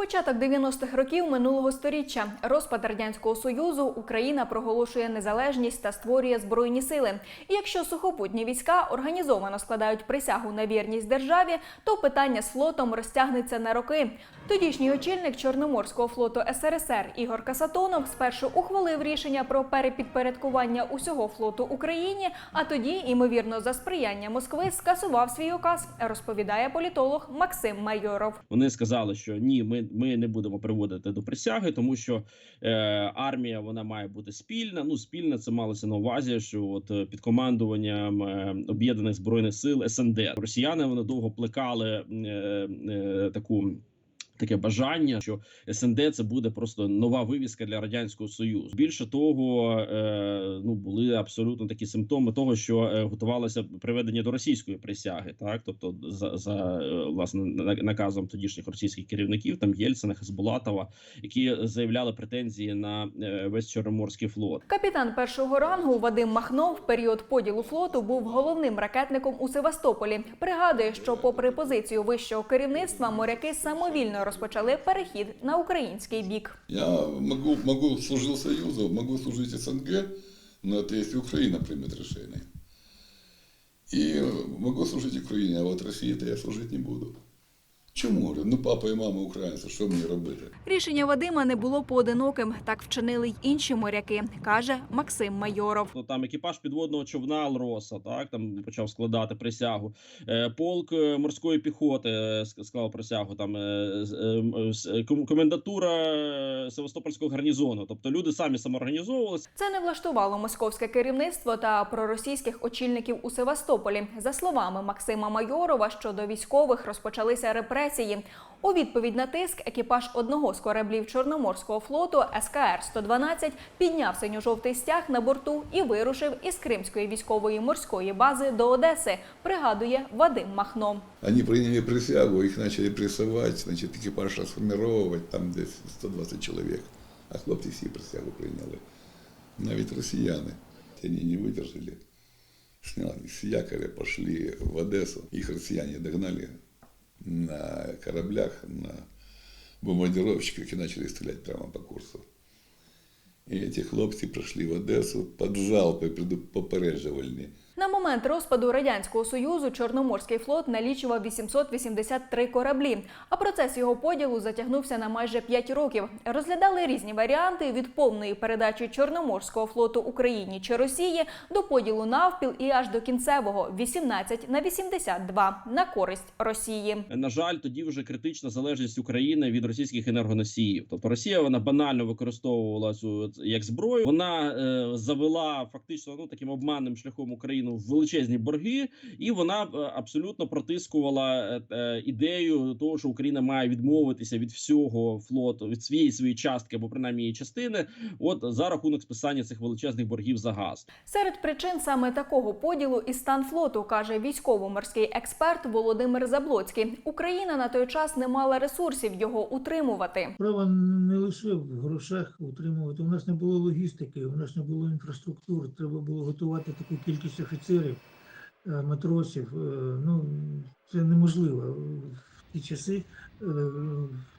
Початок 90-х років минулого сторіччя. Розпад радянського союзу Україна проголошує незалежність та створює збройні сили. І якщо сухопутні війська організовано складають присягу на вірність державі, то питання з флотом розтягнеться на роки. Тодішній очільник Чорноморського флоту СРСР Ігор Касатонов спершу ухвалив рішення про перепідпорядкування усього флоту Україні, а тоді, ймовірно, за сприяння Москви скасував свій указ, розповідає політолог Максим Майоров. Вони сказали, що ні, ми, ми не будемо приводити до присяги, тому що е, армія вона має бути спільна. Ну, спільна це малося на увазі, що от е, під командуванням е, об'єднаних збройних сил СНД Росіяни вони довго плекали е, е, таку. Таке бажання, що СНД це буде просто нова вивіска для радянського союзу. Більше того, е, ну були абсолютно такі симптоми того, що е, готувалося приведення до російської присяги, так тобто за, за е, власне на- наказом тодішніх російських керівників, там Єльцина, Хасбулатова, які заявляли претензії на е, весь Чорноморський флот. Капітан першого рангу Вадим Махно в період поділу флоту був головним ракетником у Севастополі. Пригадує, що, попри позицію вищого керівництва, моряки самовільно розпочали перехід на український бік. Я могу, можу служити Союзу, можу служити СНГ, але це якщо Україна прийме рішення. І можу служити Україні, а от Росії то я служити не буду. Чому? Ну, папа і мама українці, що мені робити? Рішення Вадима не було поодиноким. Так вчинили й інші моряки, каже Максим Майоров. Ну там екіпаж підводного човна Алроса, так там почав складати присягу. Е, полк е, морської піхоти е, склав присягу. Там комендатура Севастопольського гарнізону. Тобто люди самі самоорганізовувалися. Це не влаштувало московське керівництво та проросійських очільників у Севастополі. За словами Максима Майорова, щодо військових розпочалися репресії. У відповідь на тиск екіпаж одного з кораблів Чорноморського флоту СКР 112 підняв синьо-жовтий стяг на борту і вирушив із Кримської військової морської бази до Одеси. Пригадує Вадим Махно. Они приняли присягу, их начали прессовать, значит, экипаж расформировать, там десь 120 человек. А хлопці всі присягу прийняли. Навіть росіяни. Они не выдержали. Сняли с якоря, пошли в Одессу. Их россияне догнали на кораблях, на бомбардировщиках и начали стрелять прямо по курсу. І эти хлопці прийшли в Одесу під залпи преду- попереджувальні. На момент розпаду радянського союзу Чорноморський флот налічував 883 кораблі. А процес його поділу затягнувся на майже 5 років. Розглядали різні варіанти від повної передачі Чорноморського флоту Україні чи Росії до поділу навпіл і аж до кінцевого 18 на 82 на користь Росії. На жаль, тоді вже критична залежність України від російських енергоносіїв. Тобто Росія вона банально використовувала цю як зброю. Вона е, завела фактично ну таким обманним шляхом Україну в величезні борги, і вона е, абсолютно протискувала е, е, ідею того, що Україна має відмовитися від всього флоту, від своєї своєї частки або принаймні її частини. От за рахунок списання цих величезних боргів за газ. Серед причин саме такого поділу і стан флоту каже військово-морський експерт Володимир Заблоцький. Україна на той час не мала ресурсів його утримувати. Справа не лише в грошах утримувати. У нас не було логістики, у нас не було інфраструктури. Треба було готувати таку кількість офіцерів, е, матросів. Е, Ну це неможливо в ті часи. е,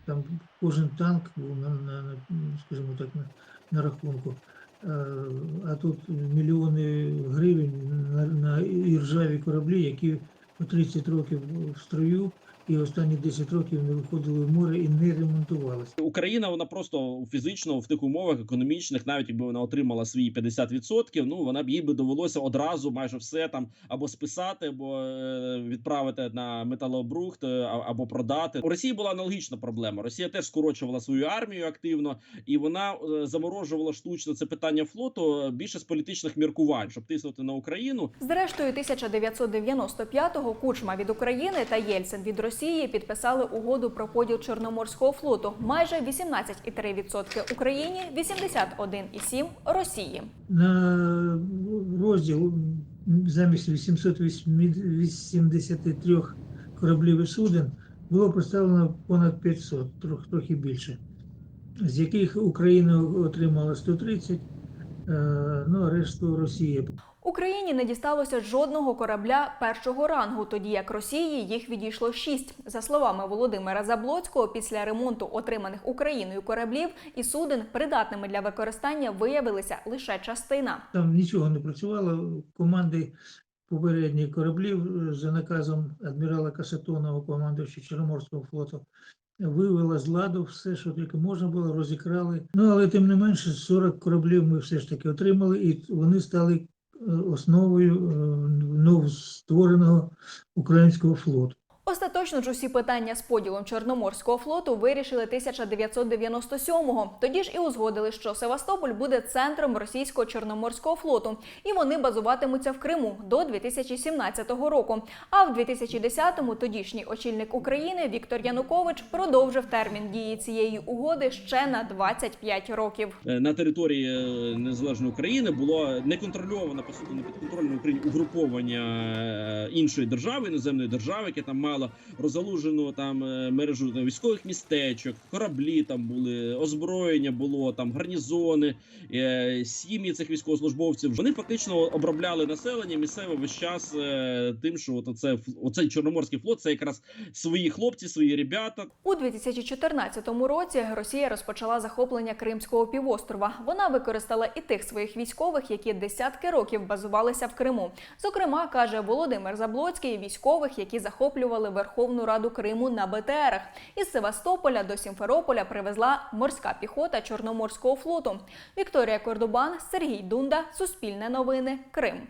Там кожен танк був на, на, скажімо так, на, на рахунку. А тут мільйони гривень на, на іржаві кораблі, які по 30 років в строю, і останні 10 років не виходили в море і не ремонтувалися. Україна вона просто фізично в тих умовах економічних, навіть якби вона отримала свої 50%, ну вона б їй би довелося одразу майже все там або списати, або е, відправити на металообрухт, е, або продати. У Росії була аналогічна проблема. Росія теж скорочувала свою армію активно, і вона е, заморожувала штучно це питання флоту більше з політичних міркувань, щоб тиснути на Україну. Зрештою, 1995-го Кучма від України та Єльцин від Росії підписали угоду про поділ Чорноморського флоту. Майже 18,3% Україні, 81,7% Росії. На розділ замість 883 кораблів і суден було представлено понад 500, трохи, трохи більше, з яких Україна отримала 130, е, ну а решту Росія. Україні не дісталося жодного корабля першого рангу, тоді як Росії їх відійшло шість. За словами Володимира Заблоцького, після ремонту отриманих Україною кораблів і суден придатними для використання виявилися лише частина. Там нічого не працювало. Команди попередніх кораблів е, за наказом адмірала Касатонова, командуючи Чорноморського флоту, вивела з ладу все, що тільки можна було, розікрали. Ну але тим не менше, 40 кораблів ми все ж таки отримали, і вони стали основою е, новоствореного українського флоту. Остаточно ж усі питання з поділом Чорноморського флоту вирішили 1997-го. Тоді ж і узгодили, що Севастополь буде центром російського чорноморського флоту, і вони базуватимуться в Криму до 2017 року. А в 2010-му тодішній очільник України Віктор Янукович продовжив термін дії цієї угоди ще на 25 років. Е, на території е, незалежної України було неконтрольоване по суті не підконтрольне Україні угруповання е, іншої держави, іноземної держави, яке там мало розгалужену там е, мережу там, військових містечок, кораблі там були, озброєння було там гарнізони, е, сім'ї цих військовослужбовців. Вони фактично обробляли населення місцеве весь час е, тим, що от оце оцей чорноморський флот це якраз свої хлопці, свої ребята. У 2014 році Росія розпочала захоплення Кримського півострова. Вона використала і тих своїх військових, які десятки років базувалися в Криму. Зокрема, каже Володимир Заблоцький, військових, які захоплювали Верховну Раду Криму на БТРах. Із Севастополя до Сімферополя привезла морська піхота Чорноморського флоту. Вікторія Кордобан, Сергій Дунда, Суспільне новини, Крим.